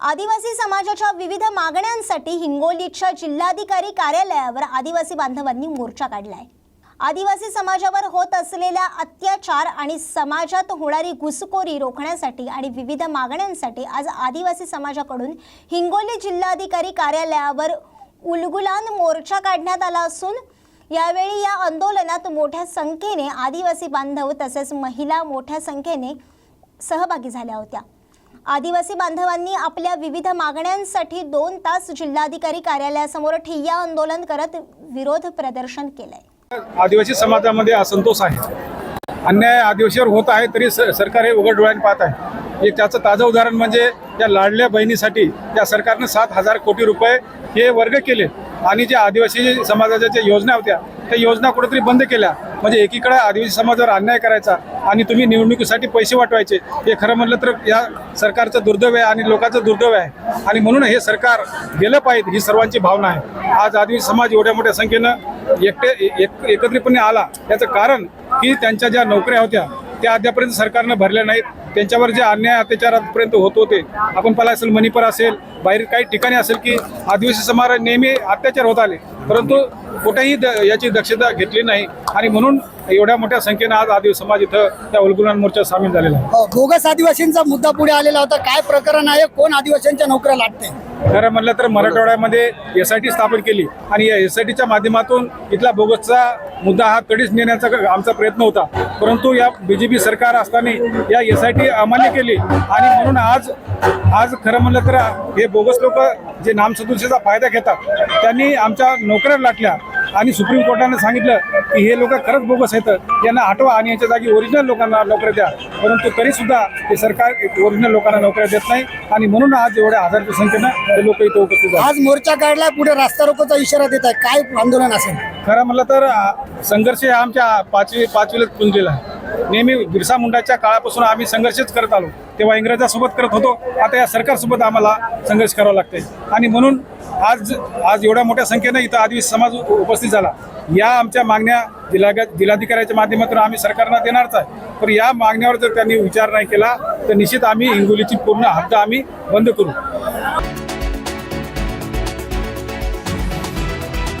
आदिवासी समाजाच्या विविध मागण्यांसाठी हिंगोलीच्या जिल्हाधिकारी कार्यालयावर आदिवासी बांधवांनी मोर्चा काढलाय. आदिवासी समाजावर होत असलेल्या अत्याचार आणि समाजात होणारी घुसखोरी रोखण्यासाठी आणि विविध मागण्यांसाठी आज आदिवासी समाजाकडून हिंगोली जिल्हाधिकारी कार्यालयावर उलगुलान मोर्चा काढण्यात आला असून यावेळी या आंदोलनात मोठ्या संख्येने आदिवासी बांधव तसेच महिला मोठ्या संख्येने सहभागी झाल्या होत्या. आदिवासी बांधवांनी आपल्या विविध मागण्यांसाठी दोन तास जिल्हाधिकारी कार्यालयासमोर ठिय्या आंदोलन करत विरोध प्रदर्शन केलंय. आदिवासी समाजामध्ये असंतोष आहे. अन्याय आदिवासीवर होत आहे तरी सरकार हे उघड डोळ्याने पाहत आहे. एक त्याचं ताजं उदाहरण म्हणजे त्या लाडल्या बहिणीसाठी त्या सरकारनं सात हजार कोटी रुपये हे वर्ग केले. आणि जे आदिवासी समाजाच्या ज्या योजना होत्या त्या योजना कुठेतरी बंद केल्या. म्हणजे एकीकडे आदिवासी समाजावर अन्याय करायचा आणि तुम्ही निवडणुकीसाठी पैसे वाटवायचे. हे खरं म्हटलं तर या सरकारचं दुर्दैव आहे आणि लोकांचं दुर्दैव आहे. आणि म्हणून हे सरकार गेलं पाहिजे ही सर्वांची भावना आहे. आज आदिवासी समाज एवढ्या मोठ्या संख्येनं एकटे एक एकत्रितपणे आला. याचं कारण की त्यांच्या ज्या नोकऱ्या होत्या त्या अद्यापर्यंत सरकारनं भरल्या नाहीत. त्यांच्यावर जे अन्याय अत्याचारपर्यंत होत होते आपण पाहिलं असेल मणिपूर असेल बाहेर काही ठिकाणी असेल की आदिवासी समाज नेहमी अत्याचार होत आले. परंतु कुठेही द याची दक्षता घेतली नाही. आणि म्हणून एवढ्या मोठ्या संख्येनं आज आदिवासी समाज इथं त्या उलगुलान मोर्चा सामील झालेला आहे. अ, बोगस आदिवासींचा मुद्दा पुढे आलेला होता. काय प्रकरण आहे? कोण आदिवासींच्या नोकऱ्या लाटते? खरं म्हणलं तर मराठवाड्यामध्ये एस आय टी स्थापन केली. आणि या एस आय टीच्या माध्यमातून इथला बोगसचा मुद्दा हा कधीच नेण्याचा आमचा प्रयत्न होता. परंतु या बी जे पी सरकार असताना या एस आय टी अमान्य केली. आणि म्हणून आज आज खरं म्हणलं तर हे बोगस लोक जे नामसदृशाचा फायदा घेतात त्यांनी आमच्या नोकऱ्या लाटल्या. आणि सुप्रीम कोर्टाने सांगितलं की हे लोक खरंच बोगस आहेत. यांना हटवा आणि याच्या जागी ओरिजिनल लोकांना नोकऱ्या द्या. परंतु तरी सुद्धा हे सरकार ओरिजिनल लोकांना नोकऱ्या देत नाही. आणि म्हणून आज एवढ्या हजारच्या संख्येनं हे लोक इथं उपस्थित आज मोर्चा काढलाय पुढे रास्ता रोकोचा इशारा देत आहे काय आंदोलन असेल? खरं म्हणलं तर संघर्ष हा आमच्या पाचवी पाचवीला पुंजलेला आहे. नेहमी बिरसा मुंडाच्या काळापासून आम्ही संघर्षच करत आलो. तेव्हा इंग्रजासोबत करत होतो. आता या सरकारसोबत आम्हाला संघर्ष करावा लागते आणि म्हणून आज आज एवढ्या मोठ्या संख्येनं इथं आदिवासी समाज उपस्थित झाला. या आमच्या मागण्या जिल्हा जिल्हाधिकाऱ्याच्या माध्यमातून आम्ही सरकारला देणारच आहे. पण या मागण्यावर जर त्यांनी विचार नाही केला तर निश्चित आम्ही हिंगोलीची पूर्ण हद्द आम्ही बंद करू.